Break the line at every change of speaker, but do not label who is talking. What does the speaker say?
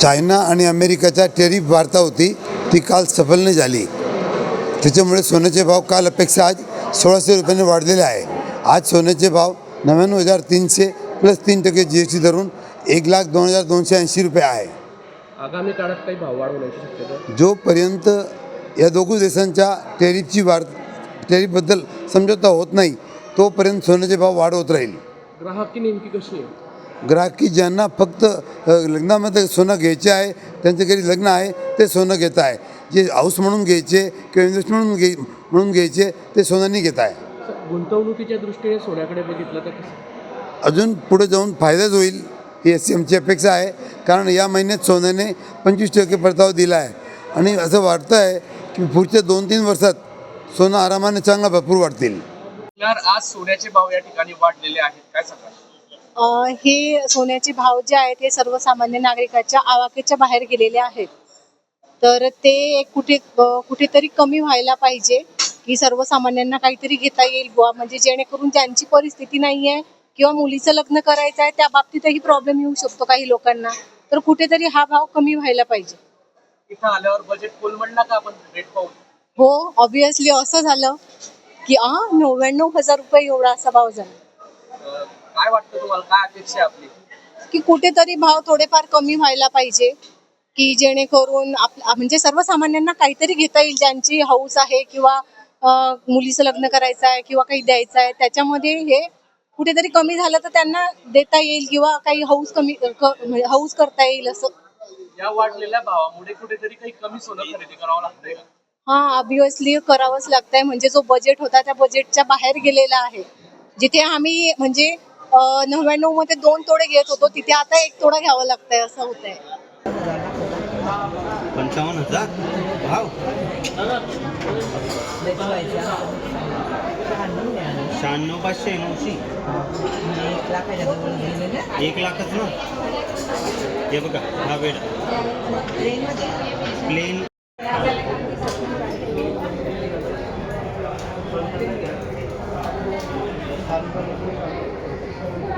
China आणि अमेरिकेच्या tariff वार्ता होती ती काल सफल नाही झाली. त्याच्यामुळे सोन्याचे भाव काल अपेक्षा आज सोळाशे रुपयाने वाढलेले आहे. आज सोन्याचे भाव नव्याण्णव हजार तीनशे प्लस तीन टक्के जी एस टी धरून एक लाख दोन हजार दोनशे ऐंशी रुपये आहे.
आगामी काळात काही भाव वाढ होण्याची शक्यता? आहे?
जोपर्यंत या दोघी देशांच्या टेरिफची वाढ टेरिफबद्दल समझोता होत नाही तोपर्यंत सोन्याचे भाव वाढ होत राहील.
ग्राहकी नेमकी कशी आहे?
ग्राहकी ज्यांना फक्त लग्नामध्ये सोनं घ्यायचे आहे त्यांच्या घरी लग्न आहे ते सोनं घेत आहे. जे हाऊस म्हणून घ्यायचे किंवा इन्व्हेस्ट म्हणून घे म्हणून घ्यायचे ते सोनांनी घेत आहे.
गुंतवणुकीच्या दृष्टीने सोन्याकडे बघितलं तर
अजून पुढे जाऊन फायदाच होईल ही अशी आमची अपेक्षा आहे. कारण या महिन्यात सोन्याने पंचवीस टक्के परतावा दिला आहे. आणि असं वाटतं आहे की पुढच्या दोन तीन वर्षात सोनं आरामाने चांगला भरपूर वाढतील.
आज सोन्याचे भाव या ठिकाणी वाढलेले आहेत. काय सांगा
हे सोन्याचे भाव जे आहेत हे सर्वसामान्य नागरिकाच्या आवाक्याच्या बाहेर गेलेले आहेत. तर ते एक कुठे कुठेतरी कमी व्हायला पाहिजे की सर्वसामान्यांना काहीतरी घेता येईल बुवा. म्हणजे जेणेकरून ज्यांची परिस्थिती नाही आहे किंवा मुलीचं लग्न करायचं आहे त्या बाबतीतही प्रॉब्लेम येऊ शकतो काही लोकांना. तर कुठेतरी हा भाव कमी व्हायला पाहिजे.
इथं आल्यावर बजेट कोलमडला का आपण? रेट पाहू
हो ऑब्विसली असं झालं की आ नव्याण्णव हजार रुपये एवढा असा भाव झाला.
काय वाटतं तुम्हाला? काय अपेक्षा आहे आपली?
की कुठेतरी भाव थोडेफार कमी व्हायला पाहिजे की जेणेकरून आप म्हणजे सर्वसामान्यांना काहीतरी घेता येईल ज्यांची हौस आहे किंवा अं, मुलीचं लग्न करायचं आहे किंवा काही द्यायचं आहे. त्याच्यामध्ये हे कुठेतरी कमी झालं तर त्यांना देता येईल किंवा काही हौस कमी क- म्हणजे हौस करता येईल असं.
या वाढलेल्या भावामुळे कुठेतरी काही कमी सोनं खरेदी करावं लागतंय का?
हा ऑब्विसली करावंच लागतंय. म्हणजे जो बजेट होता त्या बजेटच्या बाहेर गेलेला आहे. जिथे आम्ही म्हणजे नव्याण्णवमध्ये दोन तोडे घेत होतो. तिथे आता एक तोडा घ्यावा लागतंय असं होतंय.
पंचावन्न हजार? भाव शहाण्णव पाचशे ऐंशी. एक लाखच ना? हे बघा हा वेळ. प्लेन.